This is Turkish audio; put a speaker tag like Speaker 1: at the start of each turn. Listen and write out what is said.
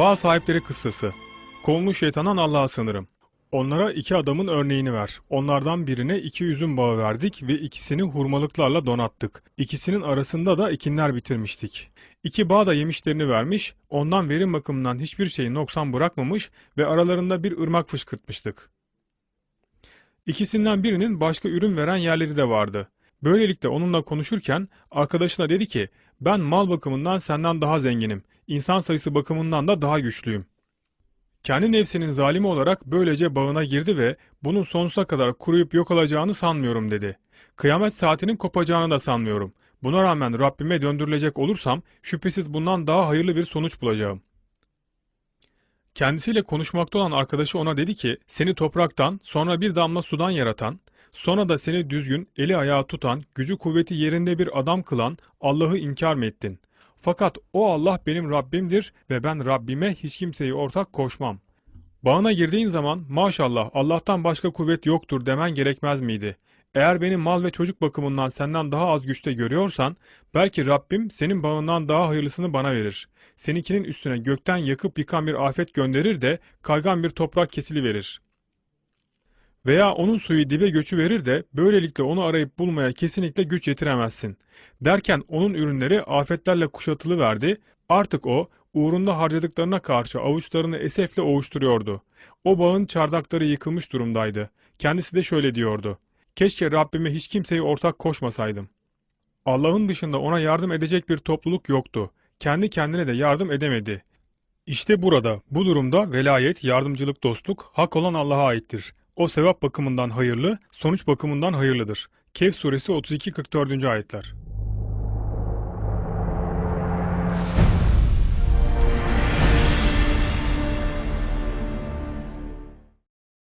Speaker 1: Bağ sahipleri kıssası. Kolunu şeytandan Allah'a sığınırım. Onlara iki adamın örneğini ver. Onlardan birine iki üzüm bağı verdik ve ikisini hurmalıklarla donattık. İkisinin arasında da ekinler bitirmiştik. İki bağ da yemişlerini vermiş, ondan verim bakımından hiçbir şeyi noksan bırakmamış ve aralarında bir ırmak fışkırtmıştık. İkisinden birinin başka ürün veren yerleri de vardı. Böylelikle onunla konuşurken arkadaşına dedi ki, ben mal bakımından senden daha zenginim, insan sayısı bakımından da daha güçlüyüm. Kendi nefsinin zalimi olarak böylece bağına girdi ve bunun sonsuza kadar kuruyup yok olacağını sanmıyorum dedi. Kıyamet saatinin kopacağını da sanmıyorum. Buna rağmen Rabbime döndürülecek olursam şüphesiz bundan daha hayırlı bir sonuç bulacağım. Kendisiyle konuşmakta olan arkadaşı ona dedi ki, seni topraktan, sonra bir damla sudan yaratan, sonra da seni düzgün, eli ayağı tutan, gücü kuvveti yerinde bir adam kılan Allah'ı inkar mı ettin? Fakat o Allah benim Rabbimdir ve ben Rabbime hiç kimseyi ortak koşmam. Bağına girdiğin zaman maşallah Allah'tan başka kuvvet yoktur demen gerekmez miydi? Eğer beni mal ve çocuk bakımından senden daha az güçte görüyorsan, belki Rabbim senin bağından daha hayırlısını bana verir. Seninkinin üstüne gökten yakıp yıkan bir afet gönderir de kaygan bir toprak kesili verir. Veya onun suyu dibe göçü verir de böylelikle onu arayıp bulmaya kesinlikle güç yetiremezsin. Derken onun ürünleri afetlerle kuşatılı verdi. Artık o uğrunda harcadıklarına karşı avuçlarını esefle ovuşturuyordu. O bağın çardakları yıkılmış durumdaydı. Kendisi de şöyle diyordu. Keşke Rabbime hiç kimseyi ortak koşmasaydım. Allah'ın dışında ona yardım edecek bir topluluk yoktu. Kendi kendine de yardım edemedi. İşte burada, bu durumda velayet, yardımcılık, dostluk hak olan Allah'a aittir. O sevap bakımından hayırlı, sonuç bakımından hayırlıdır. Kehf suresi 32-44. ayetler.